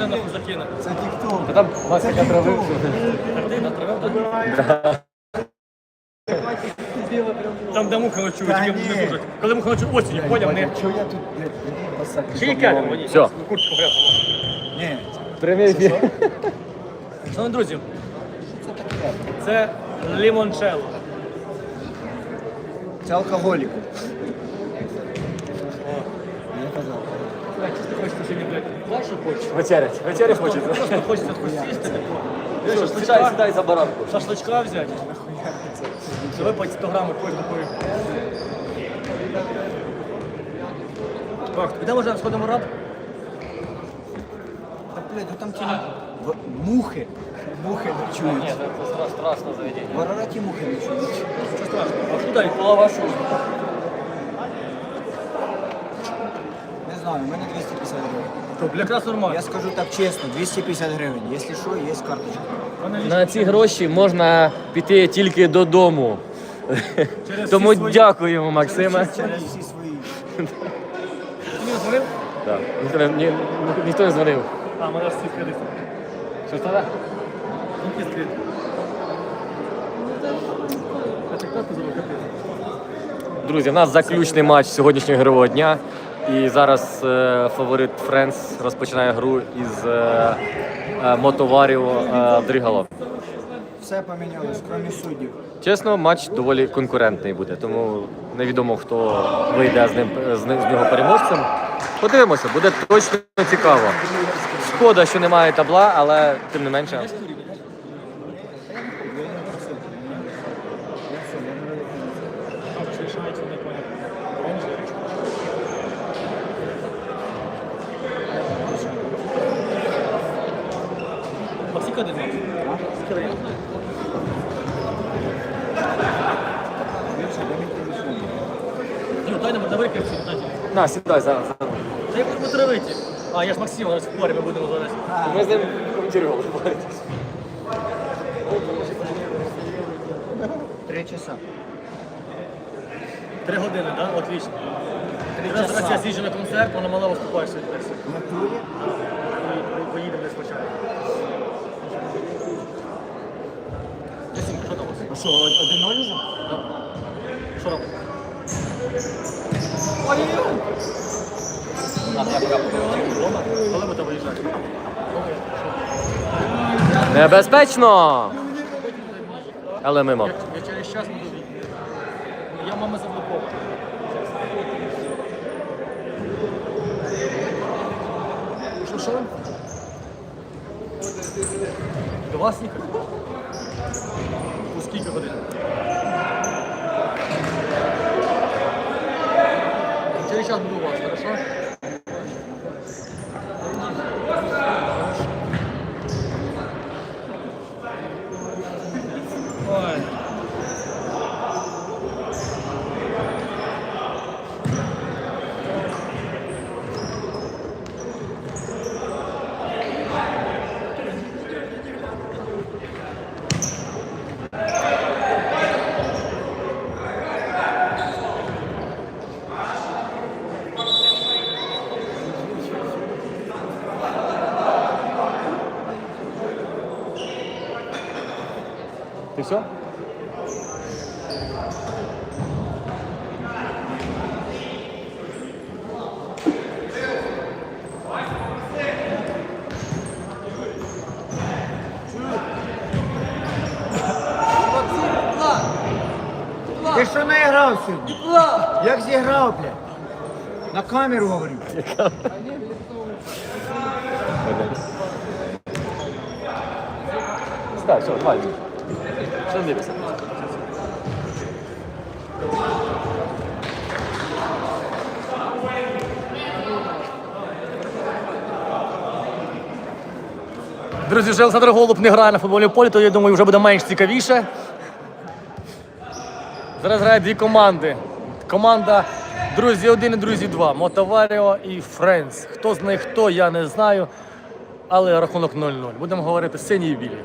вже нахуй закине. Це тік-ток. Та там Вася травив. Картина, травив, Там, де муха ночують, тільки не дуже. Коли муха ночують осінь, поняв, не... Чого я тут, блядь. Ще й кядем, вони. Всьо. Куртку грязну. Ні, Прямий ефір. Шановні друзі, це таке. це лімончелло. Це алкоголік. сьогодні, блядь, кашу хочеш? Вечерять. Вечерять хочеться. Просто хочеться хоч сісти такого. Що, Сідай, сідай за баранку. Шашличка взяти. Випать 100 грамів кожну пою. Так, де може сходимо раб? Та, блядь, ну там ті в- мухи. Мухи ночують. Ні, це стра- страшне заведення. В Арараті мухи ночують. Що страшно? А куди? Голова шу. Не знаю, у мене 250 гривень. То якраз нормально. Я скажу так чесно, 250 гривень. Якщо що, є карточка. На ці гроші можна піти тільки додому. Через Тому всі свої- дякуємо, Максиме. Через всі свої. Ти мені дзвонив? Так. Ніхто не- ні- Ніхто не дзвонив. А, мене ж всі кредит. Що ж тебе? Який кредит? А ти хто позвонив капець? Друзі, в нас заключний матч сьогоднішнього ігрового дня. І зараз е, фаворит Френс розпочинає гру із е, е, Мотоваріо е, Дригало. Все помінялось, крім суддів. Чесно, матч доволі конкурентний буде, тому невідомо, хто вийде з ним з, ним- з нього переможцем. Подивимося, буде точно цікаво. Шкода, що немає табла, але тим не менше. Там ж рішається, не поняв. Бронзовий. Куди знав? Ю, дай нам дай. На, сідай зараз. Та я буду травити. А, я ж Максим, зараз в парі ми будемо зараз. Ми з ним коментували. Три часа. Три години, так? Да? Отлично. Три Зараз часа. я з'їжджу на концерт, вона мала виступає сьогодні. поїдемо десь спочатку. Що там у вас? А що? Що робимо? Коли ми там виїжджаємо? Небезпечно! Але мимо. Я, я через час буду відійти. Я мама заблокована. Що, що? До вас їхати? У скільки годин? Через час буду у вас, хорошо? Ой. Ти все? Ти що не грав сьогодні? Як зіграв, блядь? На камеру говорю. Сідай, все, давай. Що дивишся? Друзі, вже Олександр Голуб не грає на футбольному полі, то я думаю, вже буде менш цікавіше. Зараз грають дві команди. Команда Друзі 1 і Друзі 2. Мотоваріо і Френс. Хто з них хто, я не знаю. Але рахунок 0-0. Будемо говорити сині і білі.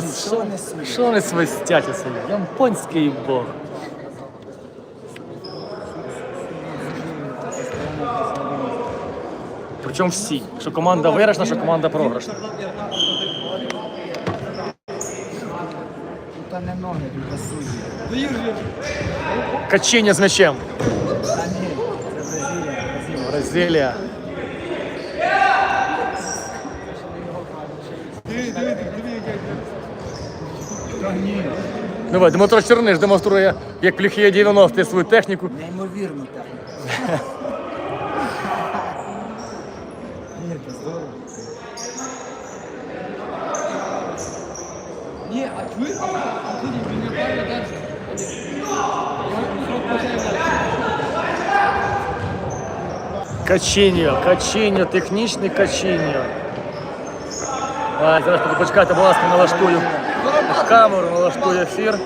Судять? Що що, вони свистять оце? Ямпонський бог. Причому всі. Що команда виграшна, що команда програшна. Тут не ноги, тут судді. Качення з м'ячем. Та Бразилія. Бразилія. Бразилія. Та ні. Давай, Дмитро Черниш демонструє, як плюхіє 90 свою техніку. Неймовірно так. Ні, це здорово. Ні, а а, не далі. Технічне качіння. Зараз почекайте, будь ласка, налаштую камеру, налаштує ефір.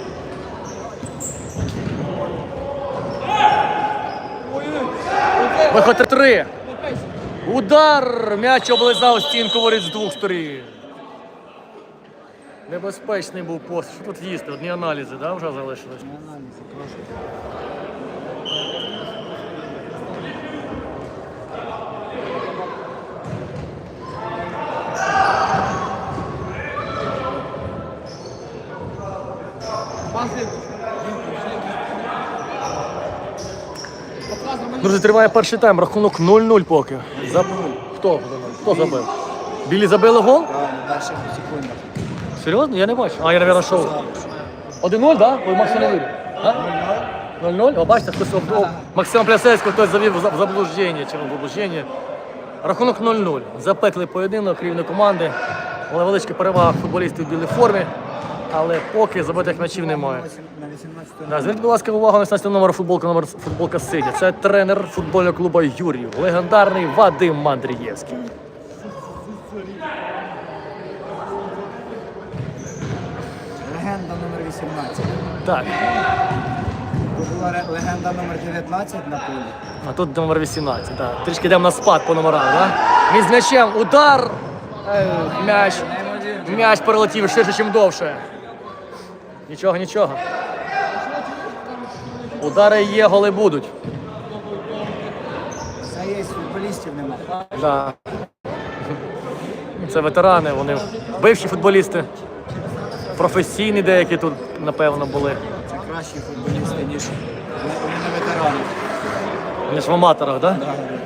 Виходить три. Удар! М'яч облизав стінку воріт з двох сторін. Небезпечний був пост. Що тут їсти? Одні аналізи, да, вже залишились? Аналізи, прошу. Друзі, триває перший тайм, рахунок 0-0 поки. За... Хто? Хто забив? Білі забили гол? Так, на. Серйозно? Я не бачу. А, я, мабуть, шоу. 1-0, да? Ой, Максим не вірю. А? 0-0? О, бачите, хтось об... Максима Плясецького хтось завів в заблуждення чи в заблуждення. Рахунок 0-0. Запеклий поєдинок, рівні команди. Але величка перевага футболістів в білій формі. Але поки забитих м'ячів немає. На 18 Да, зверніть, будь ласка, увагу на 16 номер футболка, номер футболка Сидя. Це тренер футбольного клубу Юрів, легендарний Вадим Мандрієвський. Легенда номер 18. Так, Тут була ре- легенда номер 19 на полі. а тут номер 18. Так. Трішки йдемо на спад по номерам, да? Він з м'ячем, удар! Е, М'яч. М'яч перелетів ширше, ніж довше. Нічого, нічого. Удари є, голи будуть. Це є, футболістів немає. Да. Це ветерани, вони бивші футболісти. Професійні деякі тут, напевно, були. Це кращі футболісти, ніж не ветерани. Ніж в аматорах, так? Да? Да.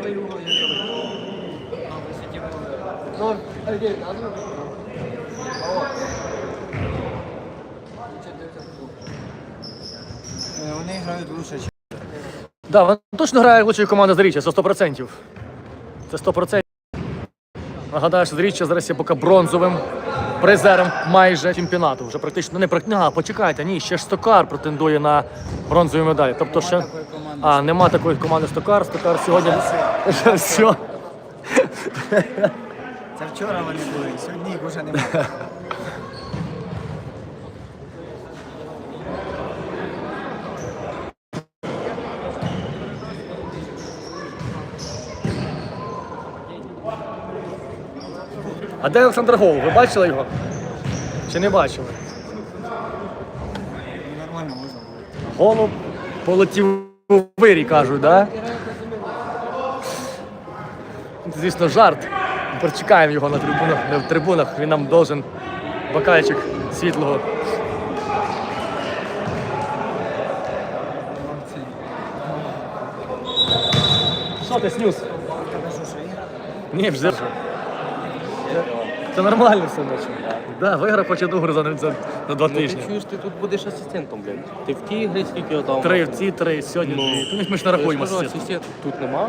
Е, Вони грають лучше, ніж Да, вона точно грає лучшою команда з Річа, це 100%. Це 100%. Нагадаю, що з Річа зараз є поки бронзовим призером майже чемпіонату. Вже практично не практично. А, почекайте, ні, ще ж Стокар претендує на бронзові медалі. Тобто ще. А, нема такої команди Стокар. Стокар сьогодні. Все. Це вчора вони були, сьогодні їх вже немає. А де Олександр Гол? Ви бачили його? Чи не бачили? Нормально можна було. Голуб полетів у вирі, кажуть, да? Звісно, жарт. Почекаємо його на трибунах, не в трибунах. Він нам должен бокальчик світлого. Що ти снюс? Ні, вже. Це, нормально все наче. Да, виграв хоч одну гру за, за, за два Ти тижні. чуєш, ти тут будеш асистентом, блядь. Ти в тій грі скільки там? Три в ці, три, сьогодні Ну, дві. Ми ж не рахуємо Я асистентів. асистент тут нема.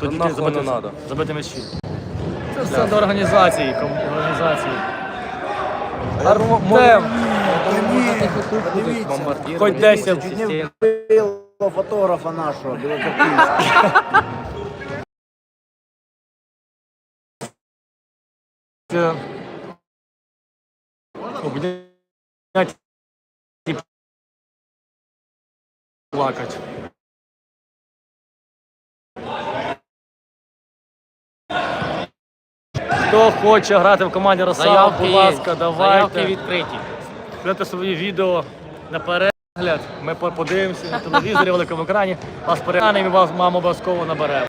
Тоді нахуй забити, не надо. забити м'ячі. Це все до організації, ком- організації. Артем, Ні, подивіться. Хоч подивіться, 10. Чуть не вбило фотографа нашого, білоцерківського. е, обняти і плакати. Хто хоче грати в команді Росава, будь ласка, ласка, Заявки давайте. відкриті. Шлете свої відео на перегляд. Ми подивимося на телевізорі, великому екрані. Вас переглянемо і вас маму обов'язково наберемо.